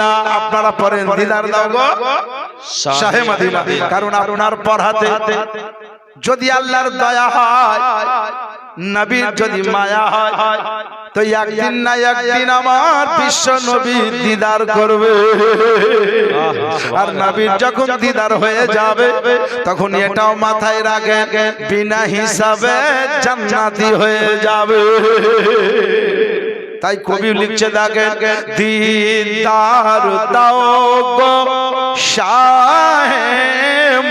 Medina, আপনারা পড়েন দিদার দাও গো। শাহে মদিনা। কারণ আপনার পড়াতে যদি আল্লাহর দয়া হয়, নবীর যদি মায়া হয়, তো একদিন না একদিন আমার বিশ্ব নবী দিদার করবে। আর নবীর যখন দিদার হয়ে যাবে, তখন এটাও মাথায় রাখেন, বিনা হিসাবে জান্নাতি হয়ে যাবে। তাই কবি লিখছে দেখেন দিদার দাও গো শাহে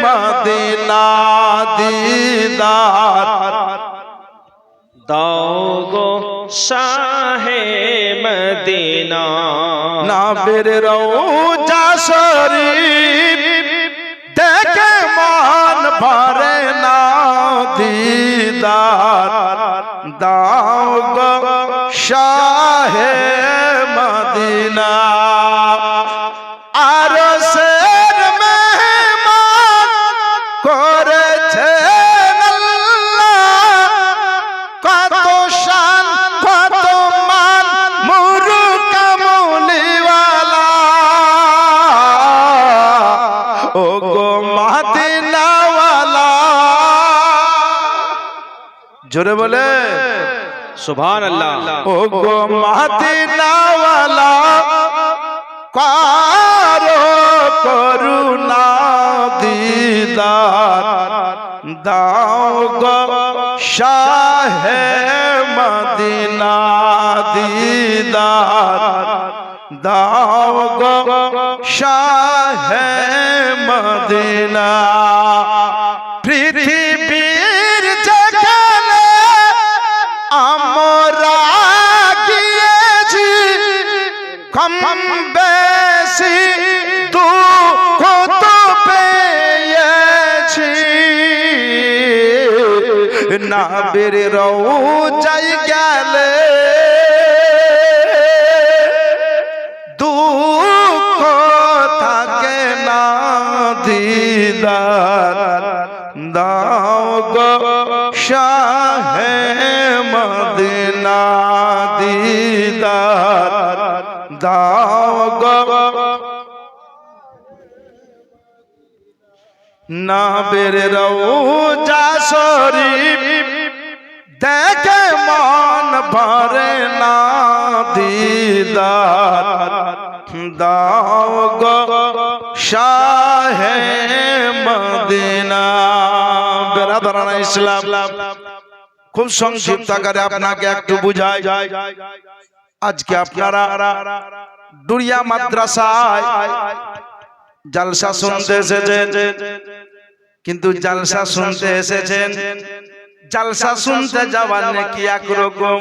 মদিনা দিদার দাও গো শাহে মদিনা নাবের রওজা শরীফ দেখে মন ভরে না দিদার দাও গো শাহে মদিনা। আর সের মেহমান করেছে কত শান, কত মান মুরু কামলিওয়ালা ও গো মাদিনাওয়ালা। জোরে বলে সুবহান আল্লাহ ও গো মাদিনাওয়ালা কারও করুণা দিদার দাও গো শাহে মদিনা দিদার দাও গো শাহে মদিনা আমরা গিয়েছি। কম বেশি তো পেয়েছি। না বের যাই গেলে দুঃখ থাকে না দিদার। দাও গো শাহে দাও না বের রওজা শরীফ দেখে মন ভরে না দিদার। দাও গো শাহে মদিনা। বেরাদারানা ইসলাম খুব সংক্ষিপ্ত আকারে আপনাকে একটু বুঝাই। আজকে আপনারা দুরিয়া মাদ্রাসায় জালসা শুনতে এসেছেন। কিন্তু জালসা শুনতে এসেছেন। জালসা শুনতে যাওয়ার নাকি একরকম।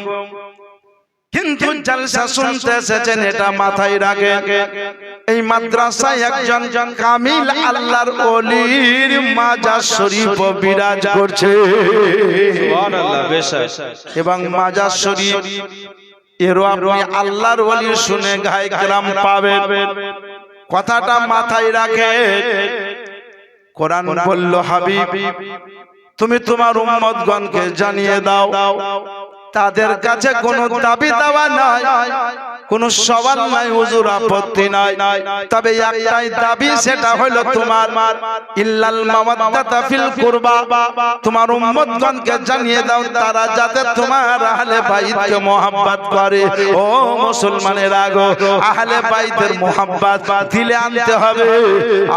কিন্তু জালসা শুনতে এসেছেন এটা মাথায় রাখে এই মাদ্রাসায় একজন জন কামিল আল্লাহর অলির মাজার শরীফ বিরাজ করছে। এবং মাজার শরীফ এরও আপনি আল্লাহর ওলি শুনে গায়ে গ্রাম পাবে কথাটা মাথায় রাখে। কোরআন বলল হাবিব তুমি তোমার উম্মতগণকে জানিয়ে দাও। তাদের কাছে কোনো দাবি দাওয়া নাই। কোনো সবার নাই, হুজুর, আপত্তি নাই। তবে একটাই দাবি, সেটা হলো তোমার ইল্লাল মাওয়াদ্দাতা ফিল কুরবা। তোমার উম্মতগণকে জানিয়ে দাও, তারা যাতে তোমার আহলে বাইতকে মোহাব্বত করে। ও মুসলমানের আগো, আহলে বাইতের মোহাব্বত দিলে আনতে হবে।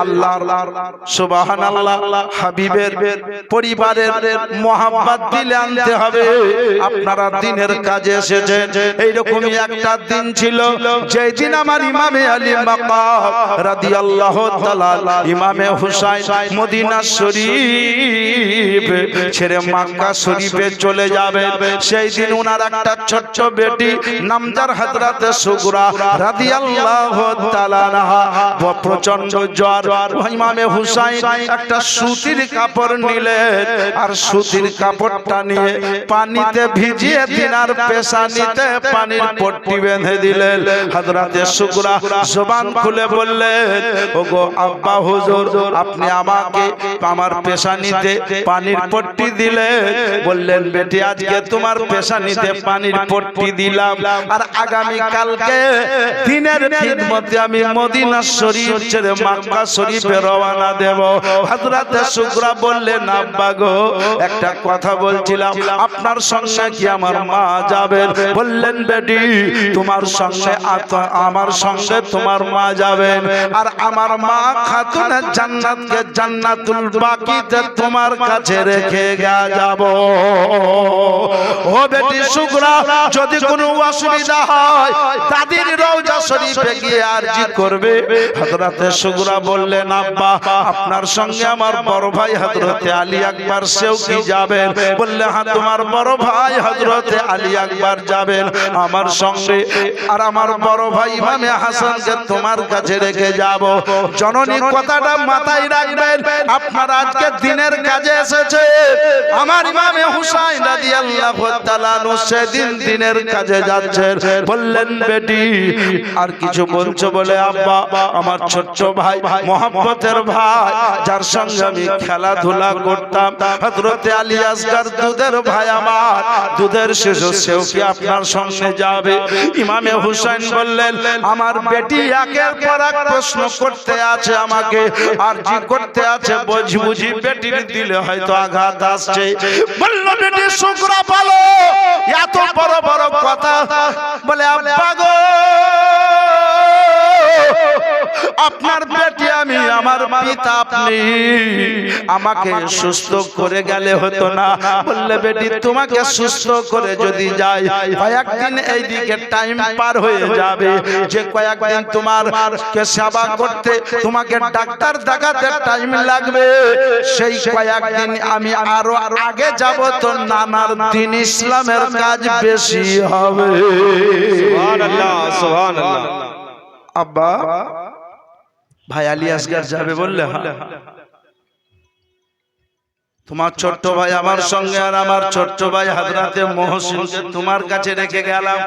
আল্লাহ সুবহানাল্লাহ, হাবিবের পরিবারের মোহাব্বত দিলে আনতে হবে। আপনারা দিনের কাজে এসেছেন। এইরকমই একটা দিন ছিল। যেই দিন আমার ইমামে আলী মাকাম রাদিয়াল্লাহু তাআলা ইমামে হুসাইন মদিনা শরীফ ছেড়ে মক্কা শরীফে চলে যাবে সেই দিন ওনার একটা ছোট্ট বেটি নামজার হযরতে সুগরা রাদিয়াল্লাহু তাআলা প্রচণ্ড জ্বর। ইমামে হুসাইন একটা সুতির কাপড় নিলেন আর সুতির কাপড়টা নিয়ে পানিতে ভিজিয়ে দিন আর পেশানিতে পানির পট্টি বেঁধে দিলেন। দিলেন। হযরতে শুকরা জবান খুলে বললেন, ওগো আব্বা হুজুর, আপনি আমাকে আমার পেশানিতে পানির পট্টি দিলেন। বললেন, বেটি, আজকে তোমার পেশানিতে পানির পট্টি দিলাম। আর আগামী কালকে দিনের খিদমতে আমি মদিনা শরীফ ছেড়ে মক্কা শরীফে রওনা দেব। হযরতে শুকরা বললেন, আব্বা গো, একটা কথা বলছিলাম। আপনার সঙ্গে কি আমার মা যাবেন? বললেন, বেটি, তোমার সঙ্গে আমার সঙ্গে তোমার মা যাবেন। আর আমার মা খাতুন জান্নাতকে জান্নাতুল বাকিতে তোমার কাছে রেখে যাব। ও বেটি শুকরা, যদি কোনো অসুবিধা হয় দাদির রওজা শরীফে গিয়ে আরজি করবে। হযরতে শুকরা বললেন, আব্বা, আপনার সঙ্গে আমার বড় ভাই হযরতে আলী আকবর সেও কি যাবেন? বললে হ্যাঁ তোমার বড় ভাই হযরতে আলী আকবর যাবেন। আমার সঙ্গে আর আমার বড় ভাই ইমামে হাসানকে তোমার কাছে রেখে যাব। জননী কথাটা মাথায় রাখবেন, আপনারা আজকে দিনের কাজে এসেছে। আমার ইমামে হুসাইন রাদিয়াল্লাহু তাআলা সেদিন দিনের কাজে যাচ্ছেন বললেন, বেটি, আর কিছু বলছো বলে আব্বা, আমার ছোট্ট ভাই মোহাম্মতের ভাই, যার সঙ্গে আমি খেলাধুলা করতাম। হযরতে আলী আসগার দুধের ভাই আমার, দুধের শিশু সেও কি আপনার সঙ্গে যাবে? ইমামে হুসাইন বললেন, আমার বেটি একের পর এক প্রশ্ন করতে আছে আমাকে, আর জি করতে আছে বুঝি বুঝি বেটির দিলে হয়তো আঘাত আসছে। বলল, বেটি, শুকরা পালো, এত বড় বড় কথা। বলে, আব্বা গো, আপনার বেটি আমি পিতা আপনি আমাকে সুস্থ করে গেলে হতো না। বললে বেটি তোমাকে সুস্থ করে যদি যাই কয়েকদিন এইদিকে টাইম পার হয়ে যাবে। যে কয়েকদিন তোমার কে সেবা করতে তোমাকে ডাক্তার দেখাতে টাইম লাগবে। সেই কয়েকদিন আমি আরও আগে যাব তো নানার দিন ইসলামের কাজ বেশি হবে। সুবহানাল্লাহ সুবহানাল্লাহ। আব্বা ভাই আলী আসগার যাবে বললে। তোমার ছোট্ট ভাই আমার সঙ্গে আর আমার ছোট্ট ভাই হাজরাতে মহসিনকে তোমার কাছে রেখে গেলাম।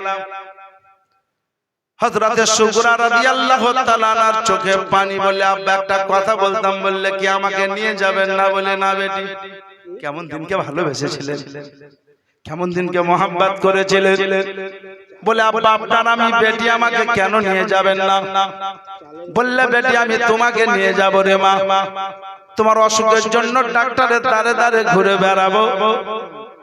হযরতে শুকরা রাদিয়াল্লাহু তাআলার চোখে পানি বলে আব্বা একটা কথা বলতাম বললে কি আমাকে নিয়ে যাবেন না বলে না বেটি। কেমন দিনকে ভালোবেসেছিলেন? কেমন দিনকে মোহাব্বত করেছিলেন? বলে আব্বা আপনার আমি বেটি আমাকে কেন নিয়ে যাবেন না? বললে বেটি আমি তোমাকে নিয়ে যাব রে মা। তোমার অসুখের জন্য ডাক্তারের দাঁড়ে দাঁড়ে ঘুরে বেড়াবো।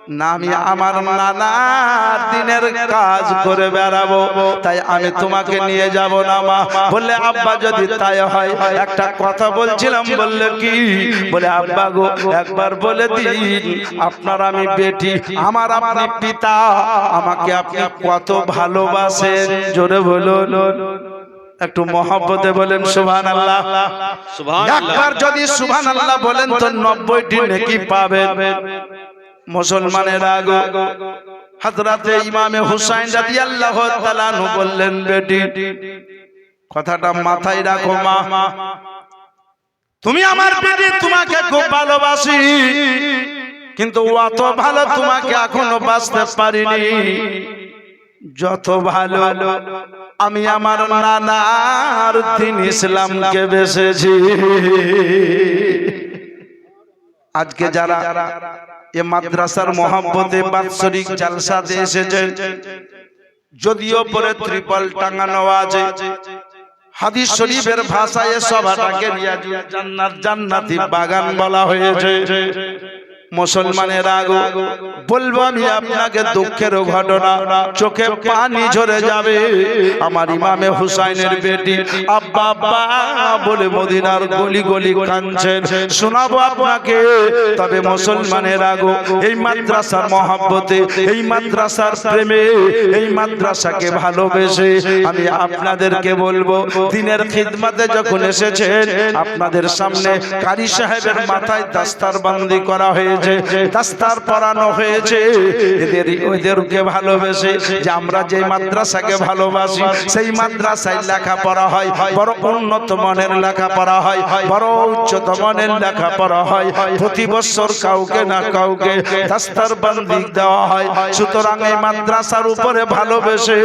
না আমি আমার নানার দিনের কাজ করে বেড়াবো। তাই আমি তোমাকে নিয়ে যাব না মা। বললে আব্বা যদি তাই হয় একটা কথা বলছিলাম বললে কি? বলে আব্বা গো একবার বলে দিন আপনার আমি বেটি আমার আপনি পিতা। আমাকে আপনি কত ভালোবাসেন। জোরে বলুন। একটু মহব্বতে বলেন সুবহান আল্লাহ একবার যদি সুবহান আল্লাহ বলেন তো নব্বইটি নেকি পাবেন। মুসলমানের আগো হযরতে ইমামে হুসাইন রাদিয়াল্লাহু তাআলা বললেন বেটি কথাটা মাথায় রাখো মা। তুমি আমার বেটি তোমাকে খুব ভালোবাসি। কিন্তু অত ভালো তোমাকে এখনও বাঁচতে পারিনি। যত ভালো। আমি আমার নানার দিন ইসলামকে বেসেছি। আজকে যারা এ মাদ্রাসার মোহাম্মতে বাৎসরিক জালসাতে এসেছে যদিও পরে ত্রিপল টাঙানো আছে। হাদিস শরীফের ভাষায় সভাটাকে জান্নাত জান্নাতি বাগান বলা হয়েছে। মুসলমানের আগো বলব আমি আপনাকে দুঃখের ঘটনা, চোখে পানি ঝরে যাবে। আমার ইমামে হুসাইনের বেটি আব্বা আব্বা বলে মদিনার গলি গলি কাঁদছেন। শোনাবো আপনাকে, তবে মুসলমানের আগো এই মাদ্রাসার মহাব্বতে, এই মাদ্রাসার প্রেমে, এই মাদ্রাসাকে ভালোবেসে আমি আপনাদেরকে বলব, দিনের খিদমাতে যখন এসেছেন, আপনাদের সামনে কারি সাহেবের মাথায় দাস্তার বান্দি করা হয়েছে। হয়েছে দাস্তার পরানো হয়েছে। এদের ওদেরকে ভালোবেসে যে আমরা যে মাদ্রাসাকে ভালোবাসি, সেই মাদ্রাসায় লেখাপড়া হয়। বড় উন্নত মানের লেখাপড়া হয়, বড় উচ্চত মানের লেখাপড়া হয়। প্রতি বছর কাউকে না কাউকে দাস্তার বান্দি দেওয়া হয়। সুতরাং এই মাদ্রাসার উপরে ভালোবেসে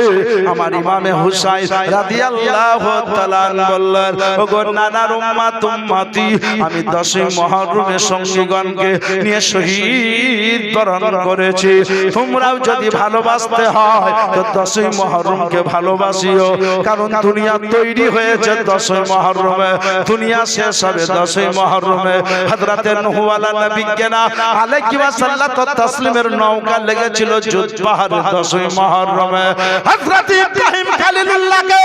আমার ইমামে হুসাইন রাদিয়াল্লাহু তাআলা বললেন, ওগো নানার উম্মাত উম্মতি, আমি দশই মহরমের সঙ্গীগণকে নিয়ে শহীদ বরণ করেছি। তোমরাও যদি ভালোবাসতে হয়, তো দশই মহরমকে ভালোবাসিও। কারণ দুনিয়া তৈরি হয়েছে দশই মহরমে। দুনিয়া শেষ হবে দশই মহরমে। হযরতে নূহ আলা নবীকে না আলাইহি ওয়াসাল্লাতু তাসলিমের নৌকা লেগেছিল জুদ পাহাড়ে দশই মহরমে। হযরত ইব্রাহিম খলিলুল্লাহকে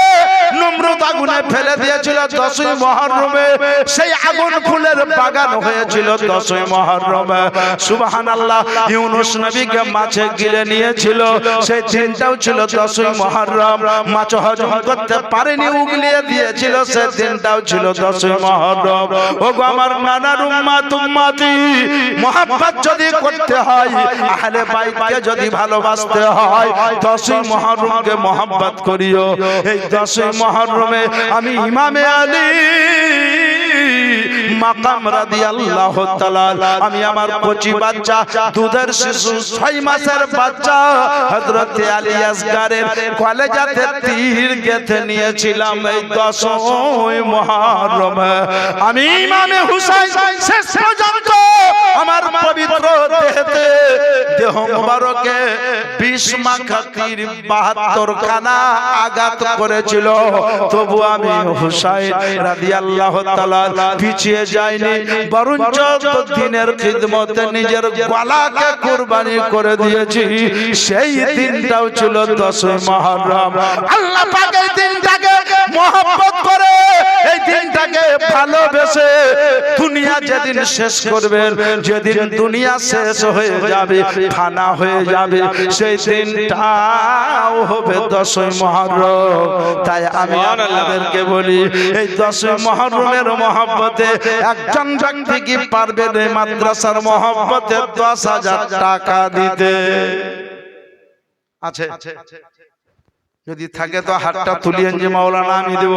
নমরুদ আগুনে ফেলে দিয়েছিল দশই মহরমে। সেই আগুন ফুলের বাগান হয়েছিল দশই মহরমে। সুবহানাল্লাহ, ইউনুস নবীকে মাছে গিলে নিয়েছিল। ছিল দশই মহরম। মাছ হজম করতে পারেনি, উগলিয়ে দিয়েছিল। দিনটাও ছিল দশই মহরম। ওগো আমার নানার উম্মাত, উম্মাতি, মোহাব্বত যদি করতে হয়, আহলে বাইতকে যদি ভালোবাসতে হয়, দশই মহরমকে মোহাব্বত করিও। এই দশই মহরমে আমি ইমামে আলী মাকাম রাদিয়াল্লাহু তাআলা, আমি আমার কচি বাচ্চা, দুধের শিশু, ছয় মাসের বাচ্চা, হযরত আলী আসগারের কলেজাতে তীর গেথে নিয়েছিলাম এই দশই মুহররমে। আমি ইমামে হুসাইন শেষ পর্যন্ত আমার পবিত্র দেহ মুবারকে বিশ মাখা তীর বাহাত্তর খানা আঘাত করেছিল। তবু আমি হুসাইন রাদিয়াল্লাহু তাআলা পিছিয়ে যায়নি। বরঞ্চ দিনের খিদমতে নিজের গলাকে কুরবানি করে দিয়েছি। সেই দিনটাও ছিল দশই মুহররম আল্লাহ পাক এই দিনটাকে মহব্বত করে এই দিনটাকে ভালোবেসে দুনিয়া যেদিন শেষ করবেন যেদিন দুনিয়া শেষ হয়ে যাবে ফানা হয়ে যাবে। সেই দিনটাও হবে দশই মহরম। তাই আমি আপনাদেরকে বলি এই দশই মহরমের মহব্বতে একজন ব্যক্তি কি পারবে এই মাদ্রাসার মহব্বতে দশ হাজার টাকা দিতে? আছে। যদি থাকে তো হাতটা তুলিয়ে যে মাওলানা আমি দেব।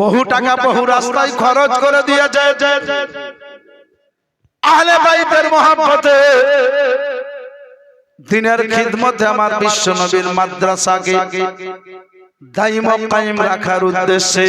বহু টাকা বহু রাস্তায় খরচ করে দিয়ে দিয়েছে। আহলে বাইতের মহব্বতে দিনের খিদমতে আমার বিশ্ব নবীর মাদ্রাসাকে দাইম কায়েম রাখার উদ্দেশ্যে